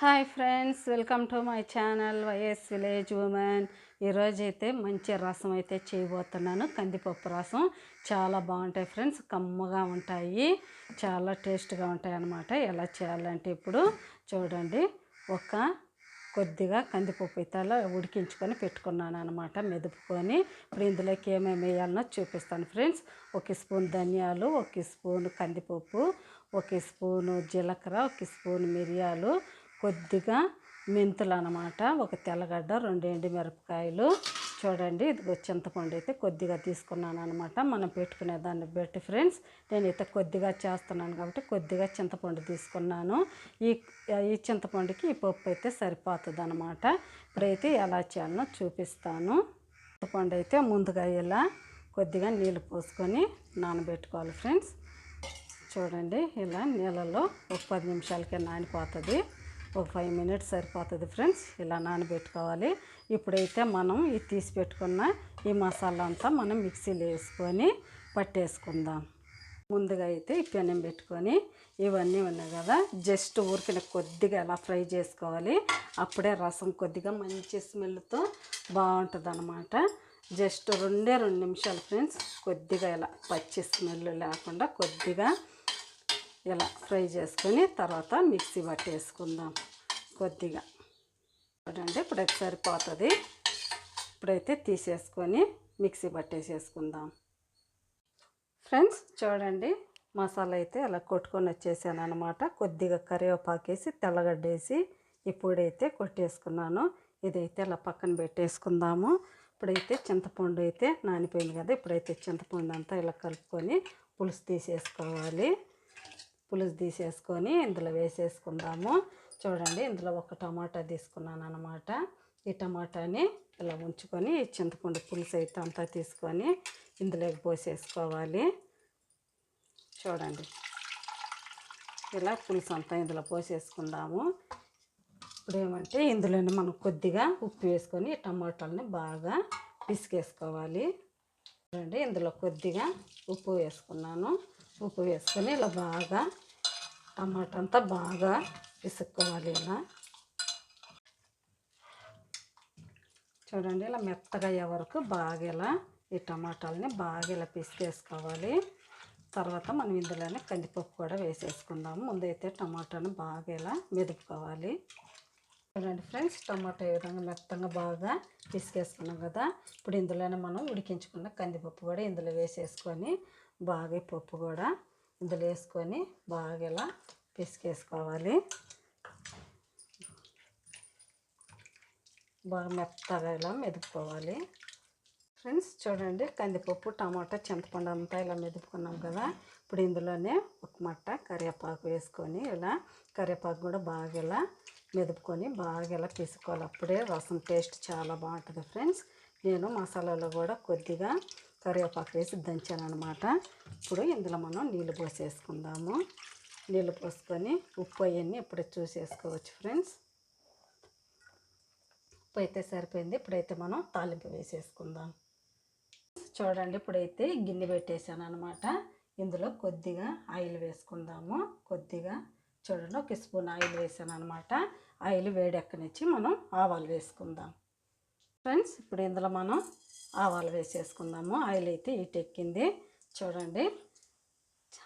Hi friends welcome to my channel YS village women. ఈరోజు అయితే మంచి రసం అయితే చేయబోతున్నాను. కందిపప్పు రసం చాలా బాగుంటాయి ఫ్రెండ్స్ కమ్మగా ఉంటాయి చాలా టేస్ట్గా ఉంటాయి అన్నమాట. ఎలా చేయాలంటే ఇప్పుడు చూడండి ఒక కొద్దిగా కందిపప్పు అయితే అలా ఉడికించుకొని పెట్టుకున్నాను అనమాట మెదుపుకొని ఇప్పుడు ఇందులోకి ఏమేమి వేయాలనో చూపిస్తాను ఫ్రెండ్స్. ఒక స్పూన్ ధనియాలు ఒక స్పూన్ కందిపప్పు ఒక స్పూను జీలకర్ర ఒక స్పూన్ మిరియాలు కొద్దిగా మెంతులు అనమాట ఒక తెల్లగడ్డ రెండు ఎండుమిరపకాయలు. చూడండి ఇది చింతపండు అయితే కొద్దిగా తీసుకున్నాను అనమాట మనం పెట్టుకునే దాన్ని బట్టి ఫ్రెండ్స్ నేనైతే కొద్దిగా చేస్తున్నాను కాబట్టి కొద్దిగా చింతపండు తీసుకున్నాను. ఈ ఈ చింతపండుకి ఈ పప్పు అయితే సరిపోతుంది అనమాట ఇప్పుడైతే ఎలా చేయాలనో చూపిస్తాను. చింతపండు అయితే ముందుగా ఇలా కొద్దిగా నీళ్ళు పోసుకొని నానబెట్టుకోవాలి ఫ్రెండ్స్. చూడండి ఇలా నీళ్ళలో ఒక పది నిమిషాలకే నానిపోతుంది. ఒక ఫైవ్ మినిట్స్ సరిపోతుంది ఫ్రెండ్స్. ఇలా నానబెట్టుకోవాలి. ఇప్పుడైతే మనం ఇది తీసి పెట్టుకున్న ఈ మసాలా అంతా మనం మిక్సీలో వేసుకొని పట్టేసుకుందాం. ముందుగా అయితే ఈ పెనం పెట్టుకొని ఇవన్నీ ఉన్నాయి కదా జస్ట్ ఊరికిన కొద్దిగా ఎలా ఫ్రై చేసుకోవాలి అప్పుడే రసం కొద్దిగా మంచి స్మెల్తో బాగుంటుంది అనమాట జస్ట్ రెండే రెండు నిమిషాలు ఫ్రెండ్స్ కొద్దిగా ఇలా పచ్చి స్మెల్ లేకుండా కొద్దిగా ఇలా ఫ్రై చేసుకొని తర్వాత మిక్సీ పట్టేసుకుందాం కొద్దిగా. చూడండి ఇప్పుడైతే సరిపోతుంది. ఇప్పుడైతే తీసేసుకొని మిక్సీ పట్టేసేసుకుందాం. ఫ్రెండ్స్ చూడండి మసాలా అయితే అలా కొట్టుకొని వచ్చేసాను అనమాట కొద్దిగా కరివేపాకేసి తెల్లగడ్డేసి ఇప్పుడైతే కొట్టేసుకున్నాను. ఇదైతే అలా పక్కన పెట్టేసుకుందాము. ఇప్పుడైతే చింతపండు అయితే నానిపోయింది కదా ఇప్పుడైతే చింతపండు అంతా ఇలా కలుపుకొని పులుసు తీసేసుకోవాలి. పులుసు తీసేసుకొని ఇందులో వేసేసుకుందాము. చూడండి ఇందులో ఒక టమాటా తీసుకున్నాను అనమాట ఈ టమాటాని ఇలా ఉంచుకొని చింతపండు పులుసు అయితే అంతా తీసుకొని ఇందులోకి పోసేసుకోవాలి. చూడండి ఇలా పులుసు అంతా ఇందులో పోసేసుకుందాము. ఇప్పుడు ఏమంటే ఇందులోనే మనం కొద్దిగా ఉప్పు వేసుకొని టమాటాలని బాగా పిసికేసుకోవాలి. చూడండి ఇందులో కొద్దిగా ఉప్పు వేసుకున్నాను. ఉప్పు వేసుకొని ఇలా బాగా టమాటా అంతా బాగా పిసుక్కోవాలి ఇలా. చూడండి ఇలా మెత్తగా అయ్యే వరకు బాగా ఇలా ఈ టమాటాలని బాగా ఇలా పిసికేసుకోవాలి. తర్వాత మనం ఇందులోనే కందిపప్పు కూడా వేసేసుకుందాము. ముందైతే టమాటాను బాగా ఇలా మెదుపుకోవాలి. చూడండి ఫ్రెండ్స్ టమాటా ఈ విధంగా మెత్తంగా బాగా పిసికేసుకున్నాం కదా ఇప్పుడు ఇందులోనే మనం ఉడికించుకున్న కందిపప్పు కూడా ఇందులో వేసేసుకొని బాగా పప్పు కూడా ఇందులో వేసుకొని బాగా ఇలా పిసికేసుకోవాలి. బాగా మెత్తగా ఇలా మెదుపుకోవాలి. ఫ్రెండ్స్ చూడండి కందిపప్పు టమాటా చింతపండు అంతా ఇలా మెదుపుకున్నాం కదా. ఇప్పుడు ఇందులోనే ఒక మట్ట కరివేపాకు వేసుకొని ఇలా కరివేపాకు కూడా బాగా ఇలా మెదుపుకొని బాగా ఇలా పిసుకోవాలి. అప్పుడే రసం టేస్ట్ చాలా బాగుంటుంది ఫ్రెండ్స్. నేను మసాలాలో కూడా కొద్దిగా కరివేపాకు వేసి దంచాను అనమాట ఇప్పుడు ఇందులో మనం నీళ్ళు పోసేసుకుందాము. నీళ్ళు పోసుకొని ఉప్పు అవన్నీ ఇప్పుడు చూసేసుకోవచ్చు ఫ్రెండ్స్. ఉప్పు అయితే సరిపోయింది. ఇప్పుడైతే మనం తాలింపు వేసేసుకుందాం. చూడండి ఇప్పుడైతే గిన్నె పెట్టేశాను అనమాట ఇందులో కొద్దిగా ఆయిల్ వేసుకుందాము. కొద్దిగా చూడండి ఒక స్పూన్ ఆయిల్ వేసాను అనమాట ఆయిల్ వేడెక్కనిచ్చి మనం ఆవాలు వేసుకుందాం. ఫ్రెండ్స్ ఇప్పుడు ఇందులో మనం ఆవాలు వేసేసుకుందాము. ఆయిల్ అయితే ఇటెక్కింది. చూడండి.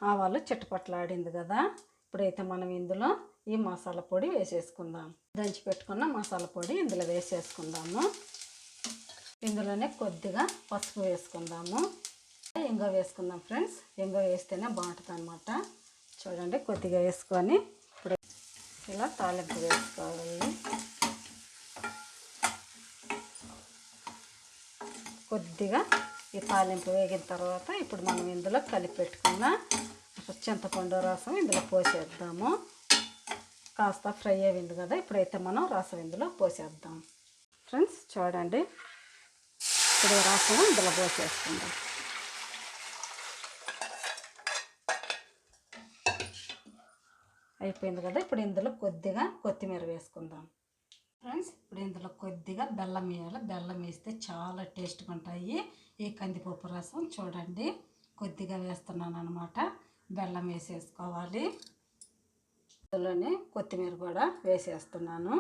ఆవాలు చిట్టపట్లాడింది కదా. ఇప్పుడైతే మనం ఇందులో ఈ మసాలా పొడి వేసేసుకుందాం. దంచి పెట్టుకున్న మసాలా పొడి ఇందులో వేసేసుకుందాము. ఇందులోనే కొద్దిగా పసుపు వేసుకుందాము. ఇంగో వేసుకుందాం ఫ్రెండ్స్. ఇంగో వేస్తేనే బాగుంటుంది అనమాట చూడండి కొద్దిగా వేసుకొని ఇప్పుడు ఇలా తాలింపు వేసుకోవాలి. కొద్దిగా ఈ తాలింపు వేగిన తర్వాత ఇప్పుడు మనం ఇందులో కలిపి పెట్టుకున్న చింతపండు రసం ఇందులో పోసేద్దాము. కాస్త ఫ్రై అయింది కదా ఇప్పుడైతే మనం రసం ఇందులో పోసేద్దాం. ఫ్రెండ్స్ చూడండి. ఇప్పుడు రసం ఇందులో పోసేసుకుందాం. అయిపోయింది కదా ఇప్పుడు ఇందులో కొద్దిగా కొత్తిమీర వేసుకుందాం. ఫ్రెండ్స్ ఇప్పుడు ఇందులో కొద్దిగా బెల్లం వేయాలి. బెల్లం వేస్తే చాలా టేస్ట్గా ఉంటాయి. ఈ కందిపప్పు రసం చూడండి కొద్దిగా వేస్తున్నాను అనమాట బెల్లం వేసేసుకోవాలి. అందులోనే కొత్తిమీర కూడా వేసేస్తున్నాను.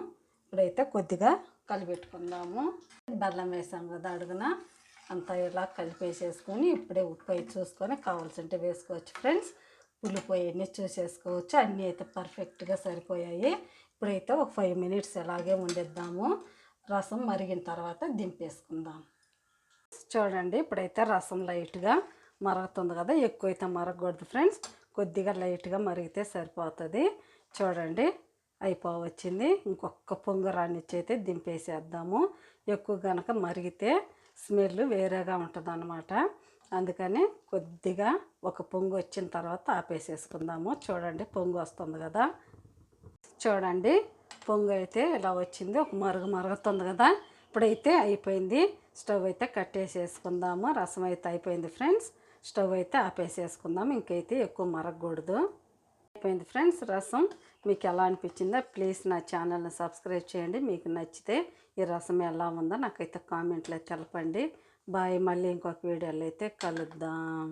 ఇప్పుడైతే కొద్దిగా కలిపెట్టుకుందాము. బెల్లం వేసాం కదా అడుగున అంతా ఇలా కలిపేసేసుకొని ఇప్పుడే ఉప్పు అయి చూసుకొని కావాల్సింటే వేసుకోవచ్చు ఫ్రెండ్స్. పులిపు చూసేసుకోవచ్చు. అన్నీ అయితే పర్ఫెక్ట్గా సరిపోయాయి. ఇప్పుడైతే ఒక ఫైవ్ మినిట్స్ ఇలాగే వండిద్దాము. రసం మరిగిన తర్వాత దింపేసుకుందాం. చూడండి ఇప్పుడైతే రసం లైట్గా మరుగుతుంది కదా ఎక్కువ అయితే మరగకూడదు ఫ్రెండ్స్. కొద్దిగా లైట్గా మరిగితే సరిపోతుంది. చూడండి అయిపోవచ్చింది. ఇంకొక పొంగు అయితే దింపేసేద్దాము. ఎక్కువ కనుక మరిగితే స్మెల్ వేరేగా ఉంటుంది అందుకని కొద్దిగా ఒక పొంగు వచ్చిన తర్వాత ఆపేసేసుకుందాము. చూడండి పొంగు వస్తుంది కదా. చూడండి పొంగు అయితే ఇలా వచ్చింది. ఒక మరుగు మరుగుతుంది కదా. ఇప్పుడైతే అయిపోయింది. స్టవ్ అయితే కట్టేసేసుకుందాము. రసం అయితే అయిపోయింది ఫ్రెండ్స్. స్టవ్ అయితే ఆపేసేసుకుందాము. ఇంకైతే ఎక్కువ మరగకూడదు. అయిపోయింది ఫ్రెండ్స్ రసం. మీకు ఎలా అనిపించిందో ప్లీజ్ నా ఛానల్ని సబ్స్క్రైబ్ చేయండి. మీకు నచ్చితే ఈ రసం ఎలా ఉందో నాకైతే కామెంట్లో తెలపండి. బాయ్ మళ్ళీ ఇంకొక వీడియోలో అయితే కలుద్దాం.